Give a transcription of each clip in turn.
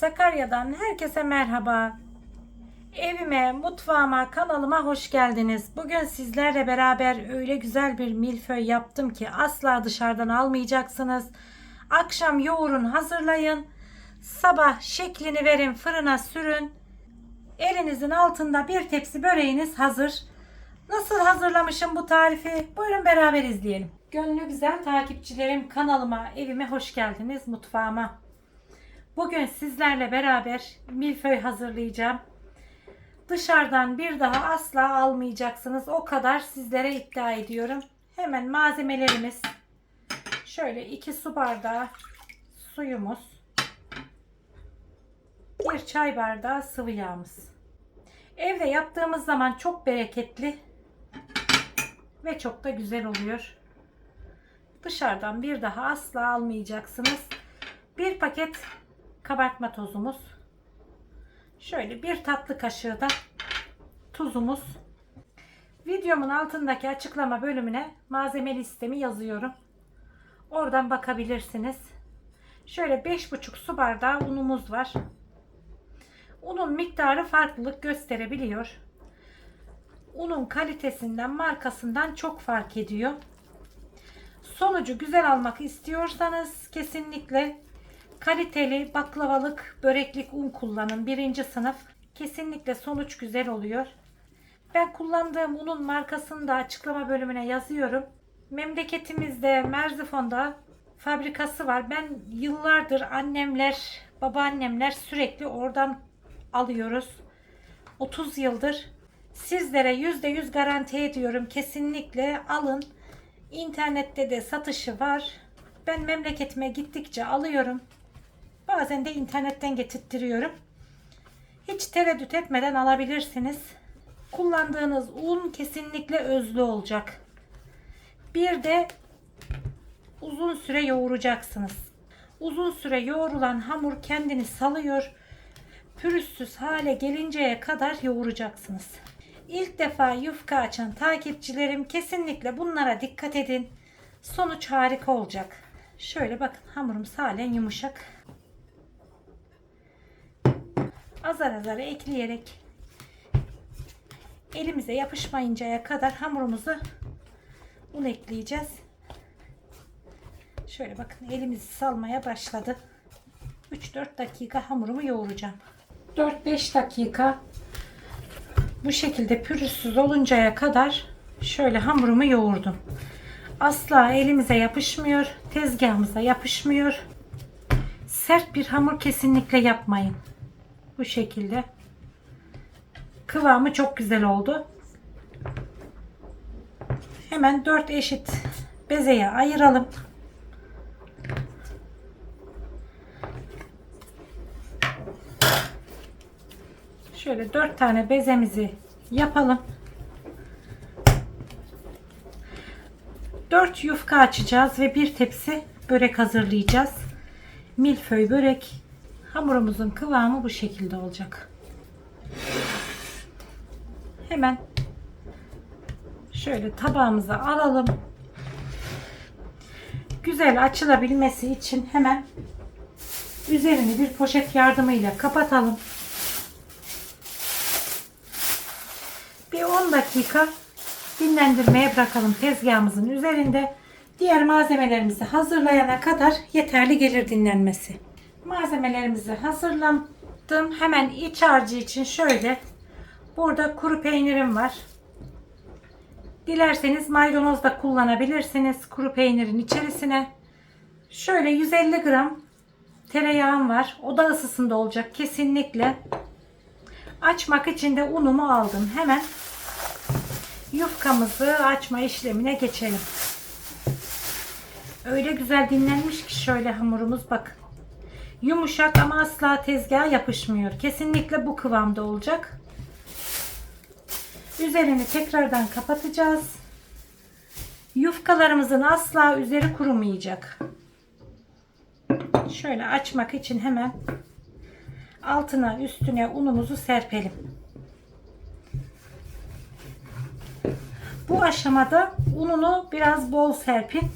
Sakarya'dan herkese merhaba. Evime, mutfağıma, kanalıma hoş geldiniz. Bugün sizlerle beraber öyle güzel bir milföy yaptım ki asla dışarıdan almayacaksınız. Akşam yoğurun, hazırlayın. Sabah şeklini verin, fırına sürün. Elinizin altında bir tepsi böreğiniz hazır. Nasıl hazırlamışım bu tarifi? Buyurun beraber izleyelim. Gönlü güzel takipçilerim kanalıma, evime hoş geldiniz, mutfağıma. Bugün sizlerle beraber milföy hazırlayacağım. Dışarıdan bir daha asla almayacaksınız. O kadar sizlere iddia ediyorum. Hemen malzemelerimiz. Şöyle 2 su bardağı suyumuz. 1 çay bardağı sıvı yağımız. Evde yaptığımız zaman çok bereketli ve çok da güzel oluyor. Dışarıdan bir daha asla almayacaksınız. Bir paket kabartma tozumuz. Şöyle bir tatlı kaşığı da tuzumuz. Videomun altındaki açıklama bölümüne malzeme listemi yazıyorum. Oradan bakabilirsiniz. Şöyle 5,5 su bardağı unumuz var. Unun miktarı farklılık gösterebiliyor. Unun kalitesinden, markasından çok fark ediyor. Sonucu güzel almak istiyorsanız kesinlikle kaliteli baklavalık, böreklik un kullanın. Birinci sınıf. Kesinlikle sonuç güzel oluyor. Ben kullandığım unun markasını da açıklama bölümüne yazıyorum. Memleketimizde Merzifon'da fabrikası var. Ben yıllardır annemler, babaannemler sürekli oradan alıyoruz. 30 yıldır. Sizlere %100 garanti ediyorum. Kesinlikle alın. İnternette de satışı var. Ben memleketime gittikçe alıyorum. Bazen de internetten getirtiyorum. Hiç tereddüt etmeden alabilirsiniz. Kullandığınız un kesinlikle özlü olacak. Bir de uzun süre yoğuracaksınız. Uzun süre yoğrulan hamur kendini salıyor. Pürüzsüz hale gelinceye kadar yoğuracaksınız. İlk defa yufka açan takipçilerim kesinlikle bunlara dikkat edin. Sonuç harika olacak. Şöyle bakın hamurumuz halen yumuşak. Azar azar ekleyerek elimize yapışmayıncaya kadar hamurumuzu un ekleyeceğiz. Şöyle bakın elimizi salmaya başladı. 3-4 dakika hamurumu yoğuracağım. 4-5 dakika bu şekilde pürüzsüz oluncaya kadar şöyle hamurumu yoğurdum. Asla elimize yapışmıyor, tezgahımıza yapışmıyor. Sert bir hamur kesinlikle yapmayın. Bu şekilde. Kıvamı çok güzel oldu. Hemen 4 eşit bezeye ayıralım. Şöyle 4 tane bezemizi yapalım. 4 yufka açacağız ve bir tepsi börek hazırlayacağız. Milföy börek. Hamurumuzun kıvamı bu şekilde olacak. Hemen şöyle tabağımıza alalım. Güzel açılabilmesi için hemen üzerini bir poşet yardımıyla kapatalım. Bir 10 dakika dinlendirmeye bırakalım tezgahımızın üzerinde. Diğer malzemelerimizi hazırlayana kadar yeterli gelir dinlenmesi. Malzemelerimizi hazırladım. Hemen iç harcı için şöyle burada kuru peynirim var. Dilerseniz maydanoz da kullanabilirsiniz kuru peynirin içerisine. Şöyle 150 gram tereyağım var. Oda ısısında olacak kesinlikle. Açmak için de unumu aldım. Hemen yufkamızı açma işlemine geçelim. Öyle güzel dinlenmiş ki şöyle hamurumuz bakın. Yumuşak ama asla tezgaha yapışmıyor. Kesinlikle bu kıvamda olacak. Üzerini tekrardan kapatacağız. Yufkalarımızın asla üzeri kurumayacak. Şöyle açmak için hemen altına üstüne unumuzu serpelim. Bu aşamada ununu biraz bol serpin.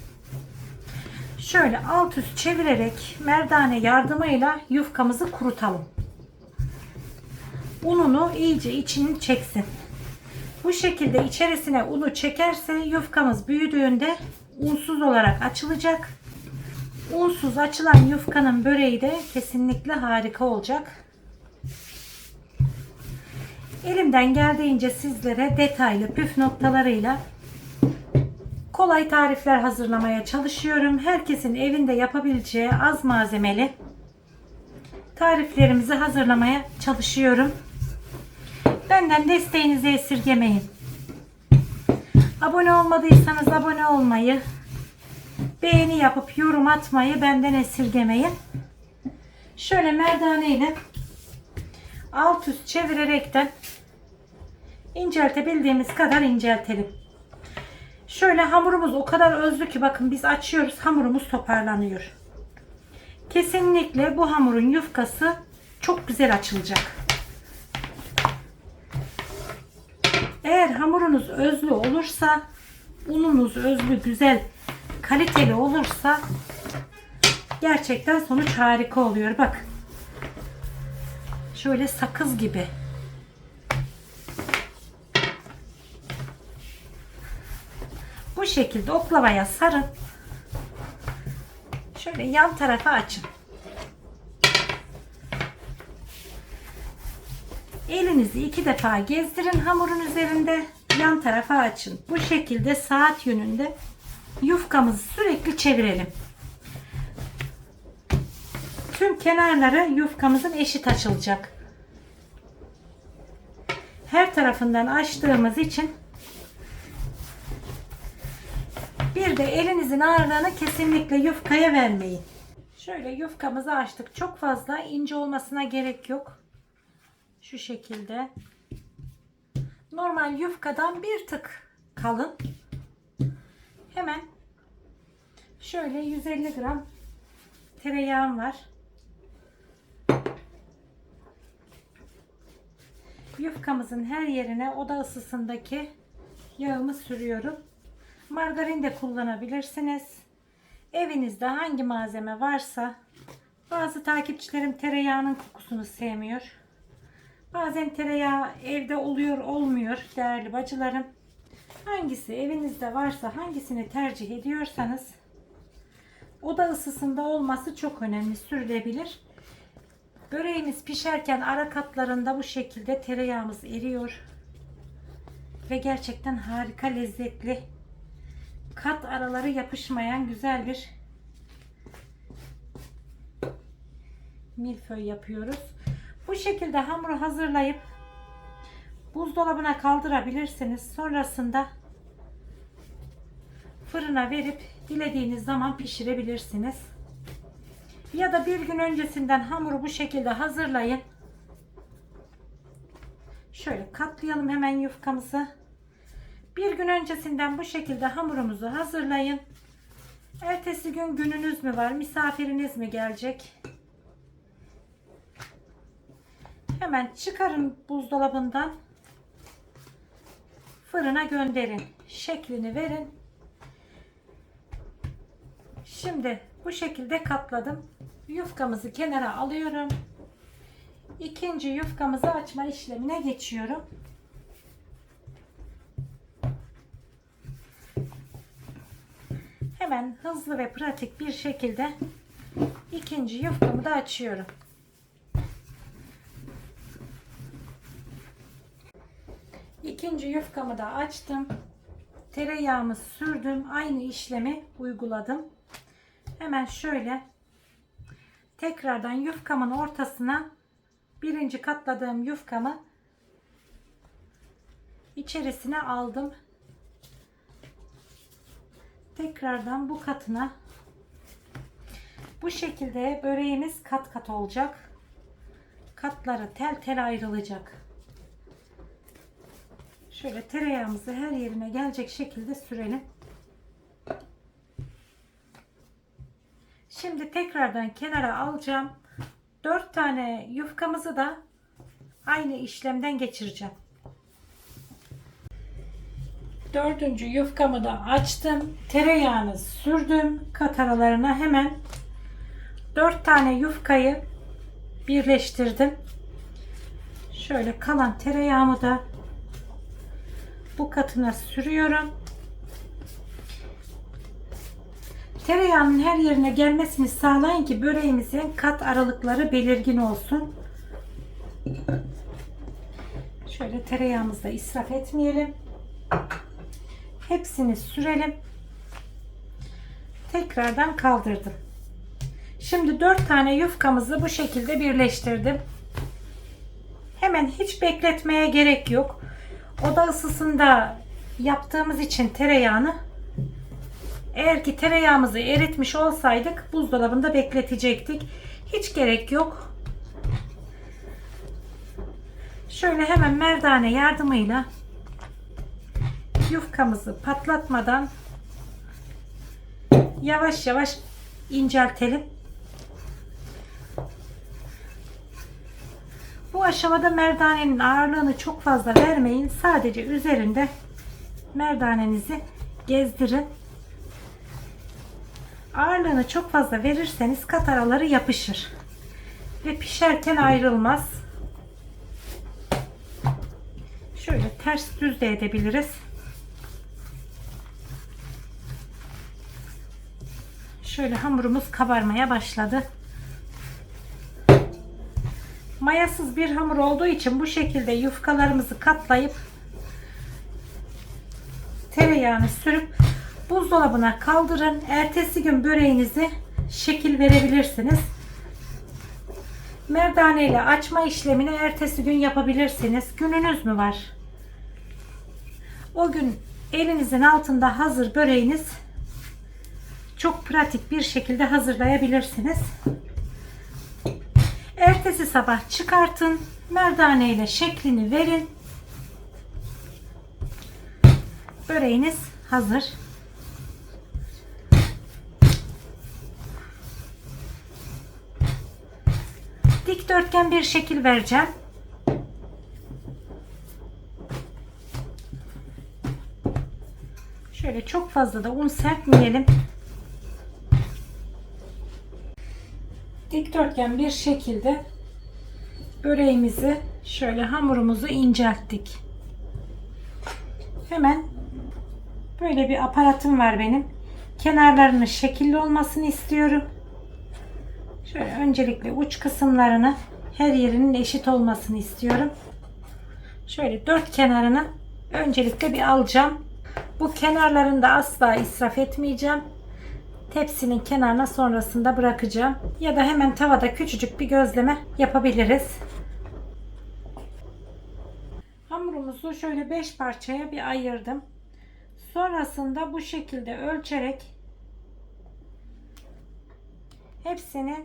Şöyle alt üst çevirerek merdane yardımıyla yufkamızı kurutalım. Ununu iyice içini çeksin. Bu şekilde içerisine unu çekerse yufkamız büyüdüğünde unsuz olarak açılacak. Unsuz açılan yufkanın böreği de kesinlikle harika olacak. Elimden geldiğince sizlere detaylı püf noktalarıyla kolay tarifler hazırlamaya çalışıyorum. Herkesin evinde yapabileceği az malzemeli tariflerimizi hazırlamaya çalışıyorum. Benden desteğinizi esirgemeyin. Abone olmadıysanız abone olmayı, beğeni yapıp yorum atmayı benden esirgemeyin. Şöyle merdane ile alt üst çevirerekten inceltebildiğimiz kadar inceltelim. Şöyle hamurumuz o kadar özlü ki bakın biz açıyoruz hamurumuz toparlanıyor. Kesinlikle bu hamurun yufkası çok güzel açılacak. Eğer hamurunuz özlü olursa, ununuz özlü, güzel, kaliteli olursa gerçekten sonuç harika oluyor. Bak. Şöyle sakız gibi. Şekilde oklavaya sarın. Şöyle yan tarafa açın. Elinizi iki defa gezdirin hamurun üzerinde. Yan tarafa açın. Bu şekilde saat yönünde yufkamızı sürekli çevirelim. Tüm kenarları yufkamızın eşit açılacak. Her tarafından açtığımız için bir de elinizin ağırlığını kesinlikle yufkaya vermeyin. Şöyle yufkamızı açtık. Çok fazla ince olmasına gerek yok. Şu şekilde. Normal yufkadan bir tık kalın. Hemen şöyle 150 gram tereyağım var. Yufkamızın her yerine oda ısısındaki yağımı sürüyorum. Margarin de kullanabilirsiniz. Evinizde hangi malzeme varsa bazı takipçilerim tereyağının kokusunu sevmiyor. Bazen tereyağı evde oluyor olmuyor değerli bacılarım. Hangisi evinizde varsa hangisini tercih ediyorsanız oda ısısında olması çok önemli sürülebilir. Böreğimiz pişerken ara katlarında bu şekilde tereyağımız eriyor. Ve gerçekten harika lezzetli kat araları yapışmayan güzel bir milföy yapıyoruz. Bu şekilde hamuru hazırlayıp buzdolabına kaldırabilirsiniz. Sonrasında fırına verip dilediğiniz zaman pişirebilirsiniz. Ya da bir gün öncesinden hamuru bu şekilde hazırlayın. Şöyle katlayalım hemen yufkamızı. Bir gün öncesinden bu şekilde hamurumuzu hazırlayın. Ertesi gün gününüz mü var? Misafiriniz mi gelecek? Hemen çıkarın buzdolabından. Fırına gönderin. Şeklini verin. Şimdi bu şekilde katladım. Yufkamızı kenara alıyorum. İkinci yufkamızı açma işlemine geçiyorum. Hemen hızlı ve pratik bir şekilde ikinci yufkamı da açıyorum. İkinci yufkamı da açtım. Tereyağımı sürdüm. Aynı işlemi uyguladım. Hemen şöyle tekrardan yufkamın ortasına birinci katladığım yufkamı içerisine aldım. Tekrardan bu katına bu şekilde böreğimiz kat kat olacak. Katları tel tel ayrılacak. Şöyle tereyağımızı her yerine gelecek şekilde sürelim. Şimdi tekrardan kenara alacağım. 4 tane yufkamızı da aynı işlemden geçireceğim. Dördüncü yufkamı da açtım. Tereyağını sürdüm. Kat aralarına hemen dört tane yufkayı birleştirdim. Şöyle kalan tereyağımı da bu katına sürüyorum. Tereyağının her yerine gelmesini sağlayın ki böreğimizin kat aralıkları belirgin olsun. Şöyle tereyağımızı da israf etmeyelim. Hepsini sürelim. Tekrardan kaldırdım. Şimdi 4 tane yufkamızı bu şekilde birleştirdim. Hemen hiç bekletmeye gerek yok. Oda ısısında yaptığımız için tereyağını eğer ki tereyağımızı eritmiş olsaydık buzdolabında bekletecektik. Hiç gerek yok. Şöyle hemen merdane yardımıyla yufkamızı patlatmadan yavaş yavaş inceltelim. Bu aşamada merdanenin ağırlığını çok fazla vermeyin. Sadece üzerinde merdanenizi gezdirin. Ağırlığını çok fazla verirseniz kat araları yapışır. Ve pişerken ayrılmaz. Şöyle ters düz de edebiliriz. Şöyle hamurumuz kabarmaya başladı. Mayasız bir hamur olduğu için bu şekilde yufkalarımızı katlayıp tereyağını sürüp buzdolabına kaldırın. Ertesi gün böreğinizi şekil verebilirsiniz. Merdane ile açma işlemini ertesi gün yapabilirsiniz. Gününüz mü var? O gün elinizin altında hazır böreğiniz çok pratik bir şekilde hazırlayabilirsiniz. Ertesi sabah çıkartın. Merdane ile şeklini verin. Böreğiniz hazır. Dikdörtgen bir şekil vereceğim. Şöyle çok fazla da un serpmeyelim. Dikdörtgen bir şekilde böreğimizi şöyle hamurumuzu incelttik. Hemen böyle bir aparatım var benim. Kenarlarının şekilli olmasını istiyorum. Şöyle öncelikle uç kısımlarını her yerinin eşit olmasını istiyorum. Şöyle dört kenarını öncelikle bir alacağım. Bu kenarlarını da asla israf etmeyeceğim. Tepsinin kenarına sonrasında bırakacağım. Ya da hemen tavada küçücük bir gözleme yapabiliriz. Hamurumuzu şöyle 5 parçaya bir ayırdım. Sonrasında bu şekilde ölçerek hepsini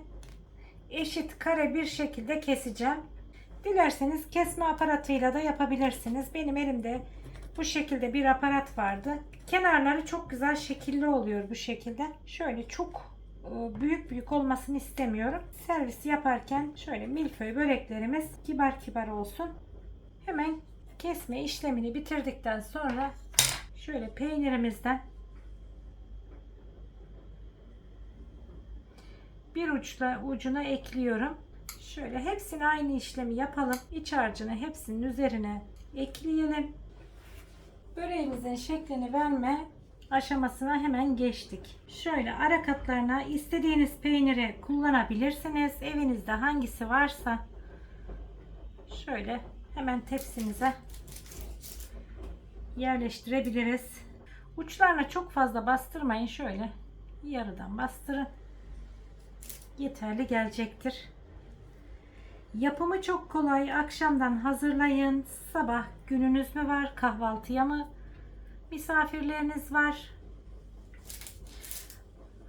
eşit kare bir şekilde keseceğim. Dilerseniz kesme aparatıyla da yapabilirsiniz. Benim elimde bu şekilde bir aparat vardı. Kenarları çok güzel şekilli oluyor bu şekilde. Şöyle çok e, büyük büyük olmasını istemiyorum. Servis yaparken şöyle milföy böreklerimiz kibar kibar olsun. Hemen kesme işlemini bitirdikten sonra şöyle peynirimizden bir uçla ucuna ekliyorum. Şöyle hepsini aynı işlemi yapalım. İç harcını hepsinin üzerine ekleyelim. Böreğimizin şeklini verme aşamasına hemen geçtik. Şöyle ara katlarına istediğiniz peyniri kullanabilirsiniz. Evinizde hangisi varsa şöyle hemen tepsimize yerleştirebiliriz. Uçlarına çok fazla bastırmayın. Şöyle yarıdan bastırın. Yeterli gelecektir. Yapımı çok kolay. Akşamdan hazırlayın. Sabah gününüz mü var? Kahvaltıya mı? Misafirleriniz var.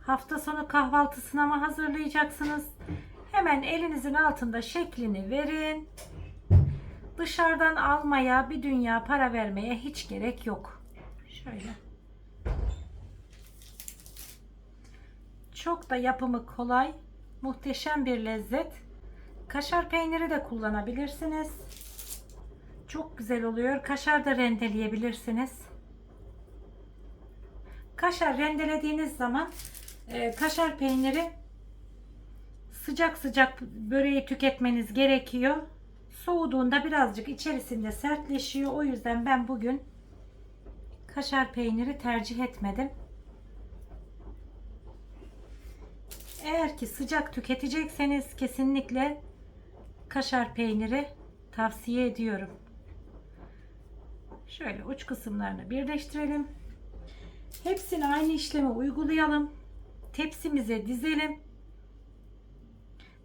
Hafta sonu kahvaltısına mı hazırlayacaksınız? Hemen elinizin altında şeklini verin. Dışarıdan almaya, bir dünya para vermeye hiç gerek yok. Şöyle. Çok da yapımı kolay. Muhteşem bir lezzet. Kaşar peyniri de kullanabilirsiniz. Çok güzel oluyor. Kaşar da rendeleyebilirsiniz. Kaşar rendelediğiniz zaman e, kaşar peyniri sıcak sıcak böreği tüketmeniz gerekiyor. Soğuduğunda birazcık içerisinde sertleşiyor. O yüzden ben bugün kaşar peyniri tercih etmedim. Eğer ki sıcak tüketecekseniz kesinlikle kaşar peyniri tavsiye ediyorum. Şöyle uç kısımlarını birleştirelim. Hepsini aynı işlemi uygulayalım. Tepsimize dizelim.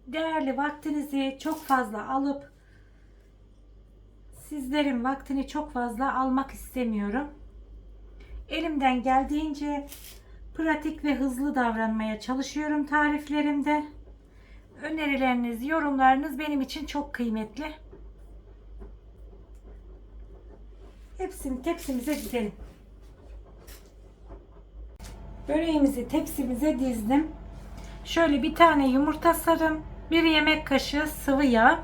Değerli vaktinizi çok fazla alıp sizlerin vaktini çok fazla almak istemiyorum. Elimden geldiğince pratik ve hızlı davranmaya çalışıyorum tariflerimde. Önerileriniz, yorumlarınız benim için çok kıymetli. Hepsini tepsimize dizelim. Böreğimizi tepsimize dizdim. Şöyle bir tane yumurta sarım, bir yemek kaşığı sıvı yağ.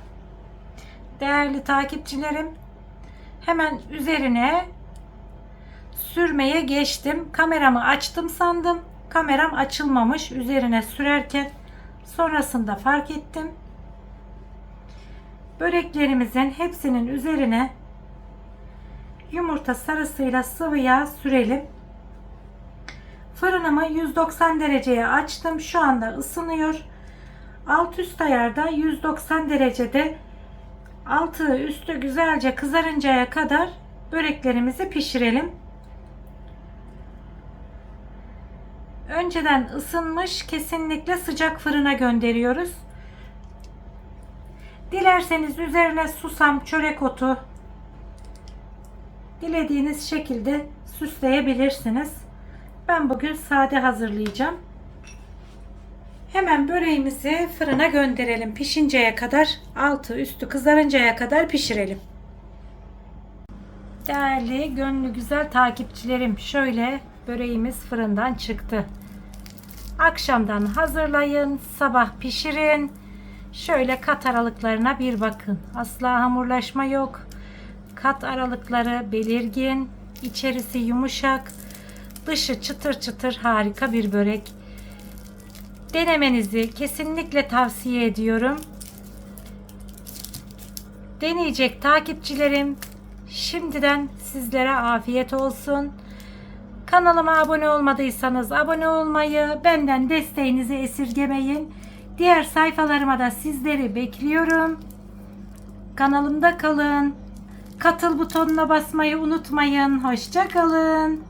Değerli takipçilerim, hemen üzerine sürmeye geçtim. Kameramı açtım sandım. Kameram açılmamış. Üzerine sürerken sonrasında fark ettim. Böreklerimizin hepsinin üzerine yumurta sarısıyla sıvı yağ sürelim. Fırınımı 190 dereceye açtım. Şu anda ısınıyor. Alt üst ayarda 190 derecede altı üstü güzelce kızarıncaya kadar böreklerimizi pişirelim. Önceden ısınmış kesinlikle sıcak fırına gönderiyoruz. Dilerseniz üzerine susam, çörek otu dilediğiniz şekilde süsleyebilirsiniz. Ben bugün sade hazırlayacağım. Hemen böreğimizi fırına gönderelim. Pişinceye kadar, altı üstü kızarıncaya kadar pişirelim. Değerli, gönlü güzel takipçilerim, şöyle böreğimiz fırından çıktı. Akşamdan hazırlayın, sabah pişirin. Şöyle kat aralıklarına bir bakın. Asla hamurlaşma yok. Kat aralıkları belirgin, içerisi yumuşak, dışı çıtır çıtır harika bir börek. Denemenizi kesinlikle tavsiye ediyorum. Deneyecek takipçilerim şimdiden sizlere afiyet olsun. Kanalıma abone olmadıysanız abone olmayı, benden desteğinizi esirgemeyin. Diğer sayfalarıma da sizleri bekliyorum. Kanalımda kalın. Katıl butonuna basmayı unutmayın. Hoşça kalın.